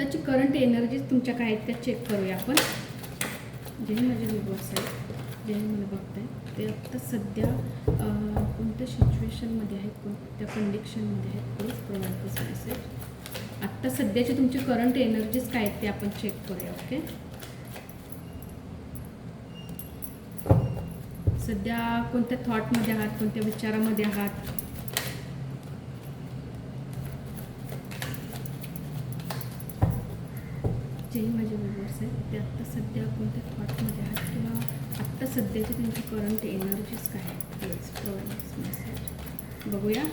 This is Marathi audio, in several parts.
आत्ताची करंट एनर्जीज तुमच्या काय आहेत त्या चेक करूया आपण. जे माझे व्हिडिओज आहेत जे मला बघताय ते आत्ता सध्या कोणत्या सिच्युएशनमध्ये आहेत कोणत्या कंडिशनमध्ये आहेत प्लीज प्रोव्हाइड दिस मेसेज आत्ता सध्याचे तुमचे करंट एनर्जीज काय आहेत ते आपण चेक करूया ओके सध्या कोणत्या थॉटमध्ये आहात कोणत्या विचारामध्ये आहात? जे माझे व्ह्युअर्स आहेत ते आत्ता सध्या कोणत्या थॉटमध्ये आहेत किंवा आत्ता सध्याची त्यांची करंट एनर्जीज काय आहेत प्लीज प्रोव्हाइड मेसेज बघूया.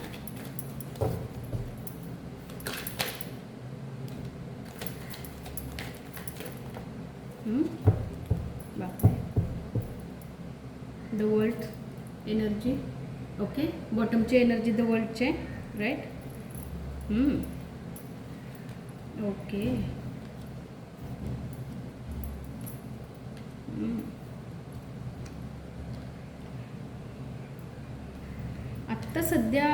द वर्ल्ड एनर्जी ओके बॉटमची एनर्जी द वर्ल्डचे राईट ओके आत्ता सध्या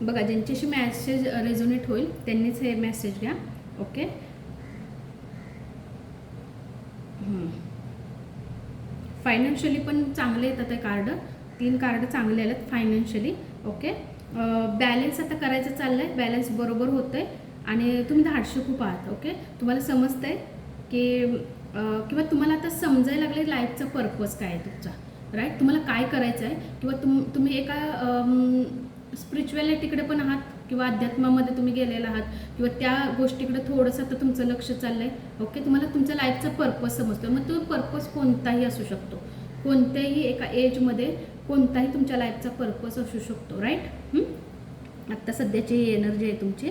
बघा ज्यांच्याशी मॅसेज रेझोनेट होईल त्यांनीच हे मेसेज घ्या ओके फायनान्शियली पण चांगले येतात आहे कार्ड तीन कार्ड चांगले आलेत फायनान्शियली ओके बॅलन्स आता करायचं चाललं आहे बॅलन्स बरोबर होतं आहे आणि तुम्ही धाडशी खूप आहात ओके तुम्हाला समजतं आहे की किंवा तुम्हाला आता समजायला लागले लाईफचा पर्पज काय आहे तुमचा? राईट तुम्हाला काय करायचं आहे? किंवा तुम तुम्ही एका स्पिरिच्युअलिटीकडे पण आहात? किंवा अध्यात्मामध्ये तुम्ही गेलेला आहात? किंवा त्या गोष्टीकडे थोडंसं आता तुमचं लक्ष चाललं आहे ओके तुम्हाला तुमच्या लाईफचा पर्पज समजतो मग तो पर्पज कोणताही असू शकतो. कोणत्याही एका एजमध्ये कोणताही तुमच्या लाईफचा पर्पज असू शकतो. राईट आत्ता सध्याची एनर्जी आहे तुमची.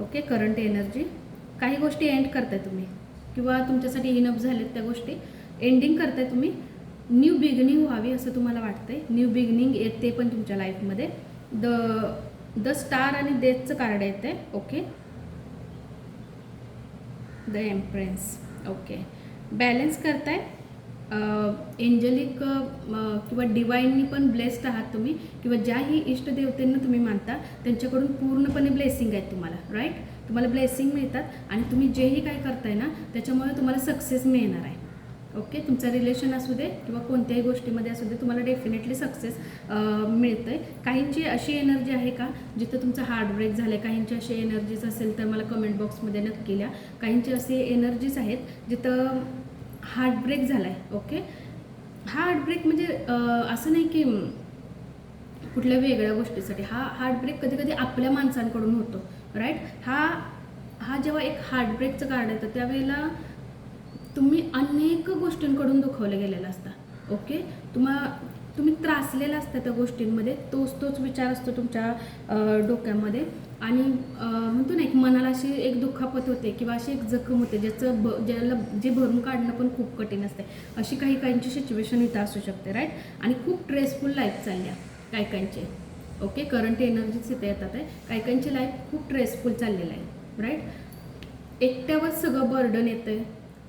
ओके करंट एनर्जी काही गोष्टी एंड करताय तुम्ही. किंवा तुमच्यासाठी इनअप झालेत त्या गोष्टी. एंडिंग करताय तुम्ही. न्यू बिगिनिंग व्हावी असं तुम्हाला वाटतंय. न्यू बिगिनिंग येते पण तुमच्या लाईफमध्ये द द स्टार आणि डेथचं कार्ड येते okay the empress okay balance करताय. एंजलिक किंवा डिवाईननी पण ब्लेस्ड आहात तुम्ही किंवा ज्याही इष्टदेवतेंना तुम्ही मानता त्यांच्याकडून पूर्णपणे ब्लेसिंग आहेत तुम्हाला राईट तुम्हाला ब्लेसिंग मिळतात आणि तुम्ही जेही काय करताय ना त्याच्यामुळे तुम्हाला सक्सेस मिळणार आहे. ओके तुमचं रिलेशन असू दे किंवा कोणत्याही गोष्टीमध्ये असू दे तुम्हाला डेफिनेटली सक्सेस मिळतं आहे काहींची अशी एनर्जी आहे का जिथं तुमचं हार्ट ब्रेक झालं आहे काहींची अशी एनर्जीज असेल तर मला कमेंट बॉक्समध्ये नक्की लिहा. काहींची अशी एनर्जीज आहेत जिथं हार्टब्रेक झाला आहे ओके हा हार्टब्रेक म्हणजे असं नाही की कुठल्या वेगळ्या गोष्टीसाठी. हा हार्टब्रेक कधी कधी आपल्या माणसांकडून होतो राईट हा हा जेव्हा एक हार्टब्रेकचं कार्ड येतं त्यावेळेला तुम्ही अनेक गोष्टींकडून दुखवले गेलेला असता ओके तुम्हा तुम्ही त्रासलेला असता त्या गोष्टींमध्ये तोच तोच विचार असतो तुमच्या डोक्यामध्ये. आणि म्हणतो ना एक मनाला अशी एक दुखापत होते किंवा अशी एक जखम होते ज्याचं ब ज्याला जे भरून काढणं पण खूप कठीण असते. अशी काही काहींची सिच्युएशन इथं असू शकते राईट आणि खूप स्ट्रेसफुल लाईफ चालल्या काही काहींचे. ओके करंट एनर्जीच इथे येतात आहे. काही काहींची लाईफ खूप स्ट्रेसफुल चाललेलं आहे राईट एकट्यावर सगळं बर्डन येतं आहे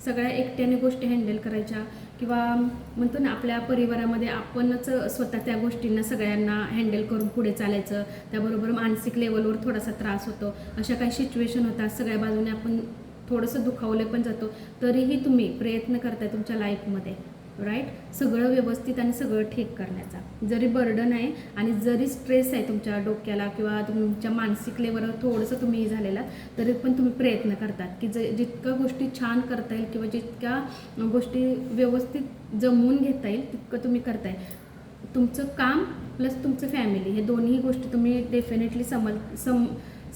सगळ्या एकट्याने गोष्टी हँडल करायच्या. किंवा म्हणतो ना आपल्या परिवारामध्ये आपणच स्वतः त्या गोष्टींना सगळ्यांना हँडल करून पुढे चालायचं. त्याबरोबर मानसिक लेवलवर थोडासा त्रास होतो. अशा काही सिच्युएशन होतात. सगळ्या बाजूने आपण थोडंसं दुखावले पण जातो. तरीही तुम्ही प्रयत्न करताय तुमच्या लाईफमध्ये राईट सगळं व्यवस्थित आणि सगळं ठीक करण्याचा. जरी बर्डन आहे आणि जरी स्ट्रेस आहे तुमच्या डोक्याला किंवा तुमच्या मानसिक लेवलवर थोडंसं तुम्ही हे झालेला तरी पण तुम्ही प्रयत्न करतात की ज जितक्या गोष्टी छान करता येईल किंवा जितक्या गोष्टी व्यवस्थित जमवून घेता येईल तितकं तुम्ही करताय तुमचं काम प्लस तुमचं फॅमिली हे दोन्ही गोष्टी तुम्ही डेफिनेटली समल सम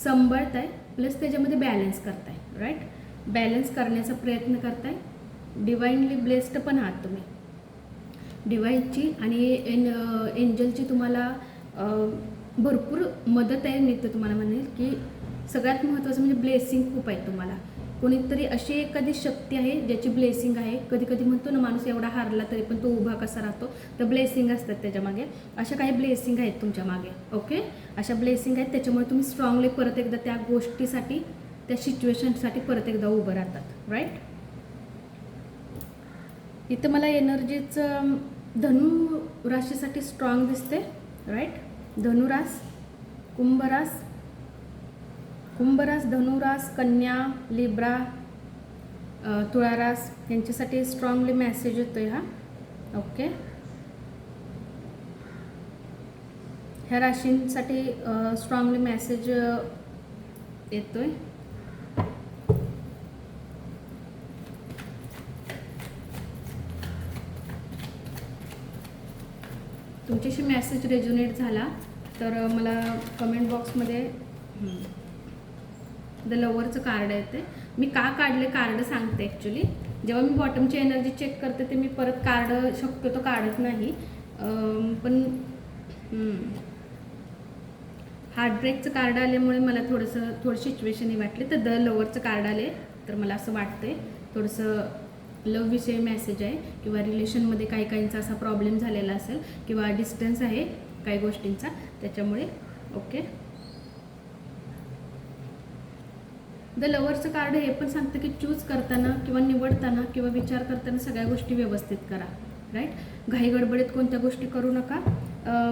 सांभाळताय प्लस त्याच्यामध्ये बॅलन्स करताय राईट बॅलन्स करण्याचा प्रयत्न करताय. डिवाईनली ब्लेस्ड पण आहात तुम्ही. डिवाईनची आणि एन एंजलची तुम्हाला भरपूर मदत आहे मी तर तुम्हाला म्हणेल की सगळ्यात महत्त्वाचं म्हणजे ब्लेसिंग खूप आहे तुम्हाला. कोणीतरी अशी एखादी शक्ती आहे ज्याची ब्लेसिंग आहे. कधी कधी म्हणतो ना माणूस एवढा हारला तरी पण तो उभा कसा राहतो तर ब्लेसिंग असतात त्याच्यामागे अशा काही ब्लेसिंग आहेत तुमच्या मागे ओके अशा ब्लेसिंग आहेत त्याच्यामुळे तुम्ही स्ट्रॉंगली परत एकदा त्या गोष्टीसाठी त्या सिच्युएशनसाठी परत एकदा उभं राहतात राईट इथं मला एनर्जीचं धनु राशीसाठी स्ट्रॉंग दिसते राईट धनुरास कुंभरास कुंभरास धनुरास कन्या लिब्रा तुळारास यांच्यासाठी स्ट्रॉंगली येतो आहे हा. ओके ह्या राशींसाठी स्ट्रॉंगली येतो आहे तुमच्याशी मेसेज रेज्युनेट झाला तर मला कमेंट बॉक्समध्ये द लवरचं कार्ड आहे ते. मी का काढले कार्ड सांगते ॲक्च्युली जेव्हा मी बॉटमची एनर्जी चेक करते ते मी परत कार्ड शक्यतो काढत नाही. पण हार्टब्रेकचं कार्ड आल्यामुळे मला थोडंसं थोडी सिच्युएशन ही वाटली. तर द लवरचं कार्ड आले तर मला असं वाटतंय. थोडंसं लवविषयी मेसेज आहे किंवा रिलेशनमध्ये काही काहींचा असा प्रॉब्लेम झालेला असेल किंवा डिस्टन्स आहे काही गोष्टींचा त्याच्यामुळे ओके द लवरचं कार्ड हे पण सांगतं की चूज करताना किंवा निवडताना किंवा विचार करताना सगळ्या गोष्टी व्यवस्थित करा राईट घाई गडबडीत कोणत्या गोष्टी करू नका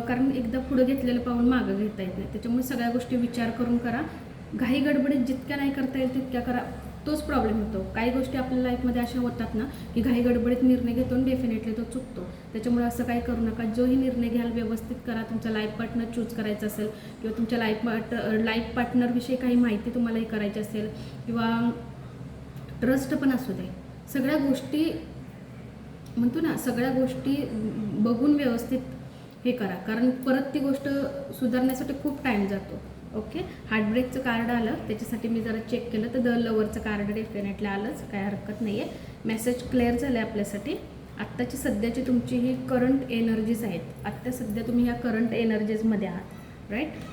कारण एकदा पुढं घेतलेलं पाहून मागं घेता येत नाही. त्याच्यामुळे सगळ्या गोष्टी विचार करून करा. घाई गडबडीत जितक्या नाही करता येईल तितक्या करा. तोच प्रॉब्लेम होतो. काही गोष्टी आपल्या लाईफमध्ये अशा होतात ना की घाई गडबडीत निर्णय घेतो डेफिनेटली तो चुकतो. त्याच्यामुळे असं काही करू नका. जोही निर्णय घ्याल व्यवस्थित करा. तुमचा लाईफ पार्टनर चूज करायचा असेल किंवा तुमच्या लाईफ पार्ट लाईफ पार्टनरविषयी काही माहिती तुम्हालाही करायची असेल किंवा ट्रस्ट पण असू दे. सगळ्या गोष्टी म्हणतो ना सगळ्या गोष्टी बघून व्यवस्थित हे करा. कारण परत ती गोष्ट सुधारण्यासाठी खूप टाईम जातो. ओके? हार्टब्रेकचं कार्ड आलं त्याच्यासाठी मी जरा चेक केलं तर द लवरचं कार्ड डेफिनेटली आलंच काय हरकत नाही आहे मेसेज क्लिअर झालं आहे आपल्यासाठी. आत्ताची सध्याची तुमची ही करंट एनर्जीज आहेत. आत्ता सध्या तुम्ही ह्या करंट एनर्जीजमध्ये आहात राईट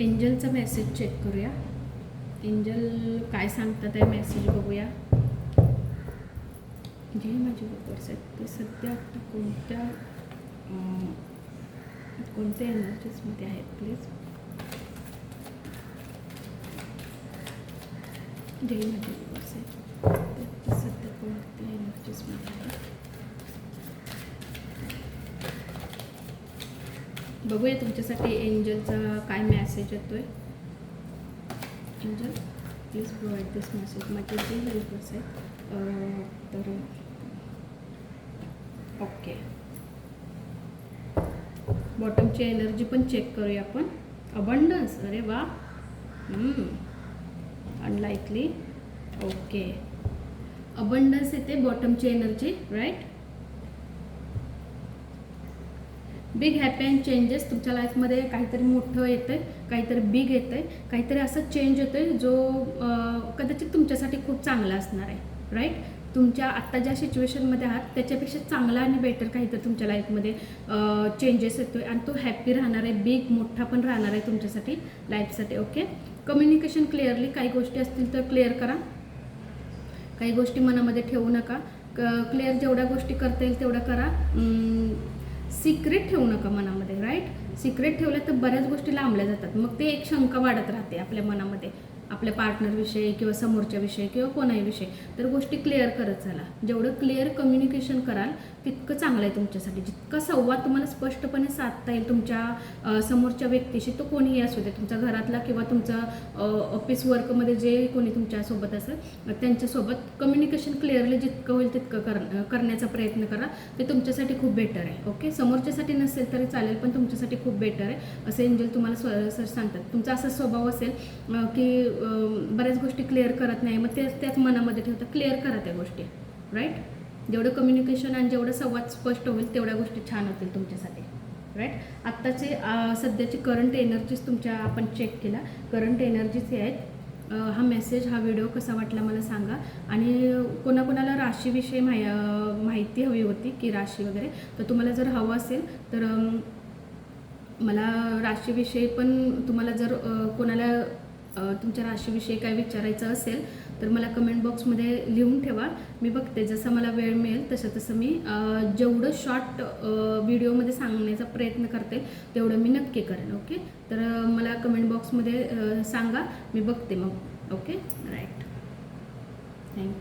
एंजलचा मेसेज चेक करूया. एंजल काय सांगतात आहे मेसेज बघूया. जे माझे वर्कर्स आहेत ते सध्या आत्ता कोणत्या कोणते कोणत्या एनर्जीजमध्ये आहेत प्लीज जे मटेरियल्स आहेत सध्या कोणत्या एनर्जीजमध्ये आहेत बघूया तुमच्यासाठी एंजलचा काय मॅसेज येतो आहे angel please provide this message माझे जे हेल्पर्स आहेत तर ओके. बॉटमची एनर्जी पण चेक करूया आपण. अबंडन्स अरे वा. अनलाइकली ओके अबंडन्स येते बॉटमची energy right big happy and changes तुमच्या लाईफमध्ये काहीतरी मोठं येतं आहे काहीतरी बिग येतं आहे काहीतरी असं चेंज येतो आहे जो कदाचित तुमच्यासाठी खूप चांगला असणार आहे राईट तुमच्या आत्ता ज्या सिच्युएशनमध्ये आहात त्याच्यापेक्षा चांगला आणि बेटर काहीतरी तुमच्या लाईफमध्ये चेंजेस येतो आहे आणि तो हॅप्पी राहणार आहे बिग मोठा पण राहणार आहे तुमच्यासाठी लाईफसाठी ओके कम्युनिकेशन क्लिअरली काही गोष्टी असतील तर क्लिअर करा. काही गोष्टी मनामध्ये ठेवू नका. क्लिअर जेवढ्या गोष्टी करता येईल तेवढ्या करा. सिक्रेट ठेवू नका मनामध्ये राईट सिक्रेट ठेवल्या तर बऱ्याच गोष्टी लांबल्या जातात. मग ते एक शंका वाढत राहते आपल्या मनामध्ये. आपल्या पार्टनरविषयी किंवा समोरच्याविषयी किंवा कोणाही विषयी. तर गोष्टी क्लिअर करत चला. जेवढं क्लिअर कम्युनिकेशन कराल तितकं चांगलं आहे तुमच्यासाठी. जितका संवाद तुम्हाला स्पष्टपणे साधता येईल तुमच्या समोरच्या व्यक्तीशी तो कोणीही असू दे. तुमचा घरातला किंवा तुमचा ऑफिस वर्कमध्ये जे कोणी तुमच्यासोबत असेल त्यांच्यासोबत कम्युनिकेशन क्लिअरली जितकं होईल तितकं कर करण्याचा प्रयत्न करा. ते तुमच्यासाठी खूप बेटर आहे. ओके समोरच्यासाठी नसेल तरी चालेल पण तुमच्यासाठी खूप बेटर आहे. असं एंजल तुम्हाला सर सांगतात. तुमचा असा स्वभाव असेल की बऱ्याच गोष्टी क्लिअर करत नाही. मग त्याच त्याच मनामध्ये ठेवता क्लिअर करा त्या गोष्टी. राईट जेवढं कम्युनिकेशन आणि जेवढं संवाद स्पष्ट होईल तेवढ्या गोष्टी छान होतील तुमच्यासाठी. राईट आत्ताचे सध्याची करंट एनर्जीज तुमच्या आपण चेक केला. करंट एनर्जीज हे आहेत. हा मेसेज हा व्हिडिओ कसा वाटला मला सांगा. आणि कोणाकोणाला राशीविषयी माहि माहिती हवी होती की राशी वगैरे तर तुम्हाला जर हवं असेल तर मला राशीविषयी पण तुम्हाला जर कोणाला तुमच्या राशीविषयी काय विचारायचं असेल तर मला कमेंट बॉक्समध्ये लिहून ठेवा. मी बघते जसं मला वेळ मिळेल तसं तसं मी जेवढं शॉर्ट व्हिडिओमध्ये सांगण्याचा प्रयत्न करते तेवढं मी नक्की करेन ओके तर मला कमेंट बॉक्समध्ये सांगा मी बघते मग ओके राईट थँक्यू